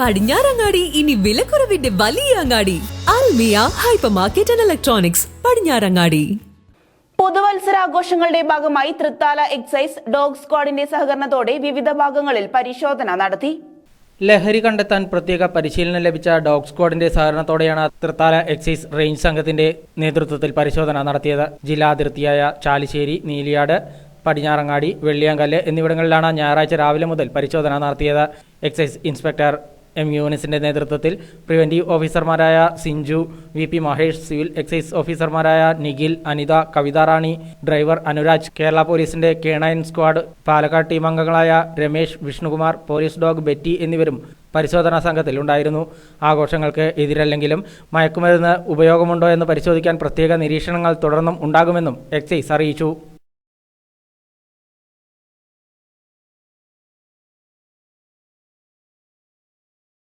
പടിഞ്ഞാറങ്ങാടി ഇനി വിലക്കുറവിന്റെ വലിയ അങ്ങാടി. Almiya hyper market and electronics Padinjarangadi. പുതുവത്സരാഘോഷങ്ങളുടെ ഭാഗമായി തൃത്താല എക്സൈസ് ഡോഗ് സ്ക്വാഡിന്റെ സഹകരണത്തോടെ വിവിധ ഭാഗങ്ങളിൽ പരിശോധന നടത്തി. ലഹരി കണ്ടെത്താൻ പ്രത്യേക പരിശീലനം ലഭിച്ച ഡോഗ് സ്ക്വാഡിന്റെ സഹകരണത്തോടെയാണ് തൃത്താല എക്സൈസ് റേഞ്ച് സംഘത്തിന്റെ നേതൃത്വത്തിൽ പരിശോധന നടത്തിയത്. ജില്ലാ അതിർത്തിയായ ചാലിശ്ശേരി നീലിയാട് പടിഞ്ഞാറങ്ങാടി വെള്ളിയാങ്കല്ല് എന്നിവിടങ്ങളിലാണ് ഞായറാഴ്ച രാവിലെ മുതൽ പരിശോധന നടത്തിയത്. എക്സൈസ് ഇൻസ്പെക്ടർ എം യൂനിസിന്റെ നേതൃത്വത്തിൽ പ്രിവന്റീവ് ഓഫീസർമാരായ Sinchu V P Mahesh civil excise ഓഫീസർമാരായ നിഖിൽ അനിത കവിത റാണി ഡ്രൈവർ അനുരാജ് കേരള പോലീസിന്റെ കേണയൻ സ്ക്വാഡ് പാലക്കാട് ടീം അംഗങ്ങളായ Ramesh Vishnukumar police dog Betty എന്നിവരും പരിശോധനാ സംഘത്തിൽ ഉണ്ടായിരുന്നു. ആഘോഷങ്ങൾക്ക് എതിരല്ലെങ്കിലും മയക്കുമരുന്ന് ഉപയോഗമുണ്ടോ എന്ന് പരിശോധിക്കാൻ പ്രത്യേക നിരീക്ഷണങ്ങൾ തുടർന്നും ഉണ്ടാകുമെന്നും എക്സൈസ് അറിയിച്ചു.